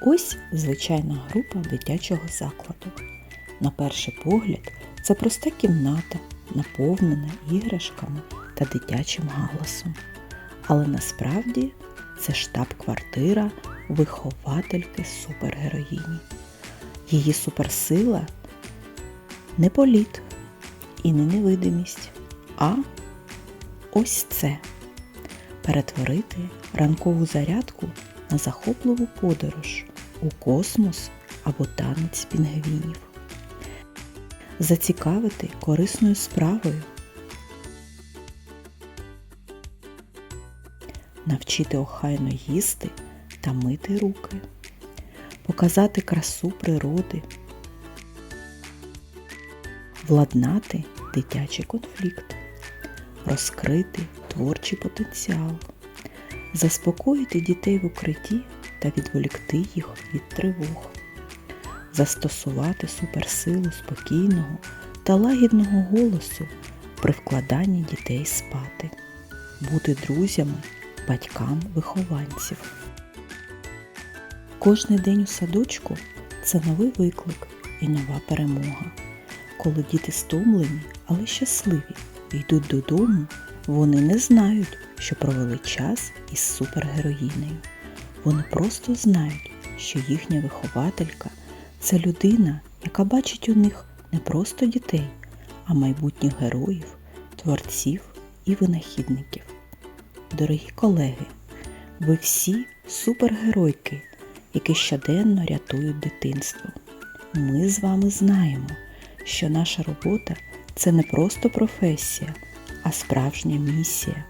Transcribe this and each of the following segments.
Ось звичайна група дитячого закладу. На перший погляд, це проста кімната, наповнена іграшками та дитячим галасом. Але насправді це штаб-квартира виховательки супергероїні. Її суперсила не політ і не невидимість, а ось це перетворити ранкову зарядку на захопливу подорож у космос або танець пінгвінів, зацікавити корисною справою, навчити охайно їсти та мити руки, показати красу природи, владнати дитячий конфлікт, розкрити творчий потенціал, заспокоїти дітей в укритті та відволікти їх від тривог, застосувати суперсилу спокійного та лагідного голосу при вкладанні дітей спати, бути друзями батькам вихованців. Кожний день у садочку це новий виклик і нова перемога. Коли діти стомлені, але щасливі, йдуть додому, вони не знають, що провели час із супергероїнею. Вони просто знають, що їхня вихователька це людина, яка бачить у них не просто дітей, а майбутніх героїв, творців і винахідників. Дорогі колеги, ви всі супергеройки, які щоденно рятують дитинство. Ми з вами знаємо, що наша робота це не просто професія, а справжня місія.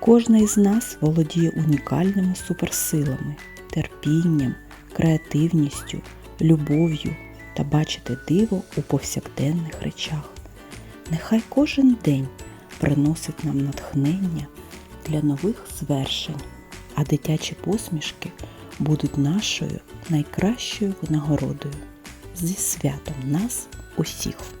Кожна із нас володіє унікальними суперсилами, терпінням, креативністю, любов'ю та бачити диво у повсякденних речах. Нехай кожен день приносить нам натхнення для нових звершень, а дитячі посмішки будуть нашою найкращою винагородою. Зі святом нас усіх!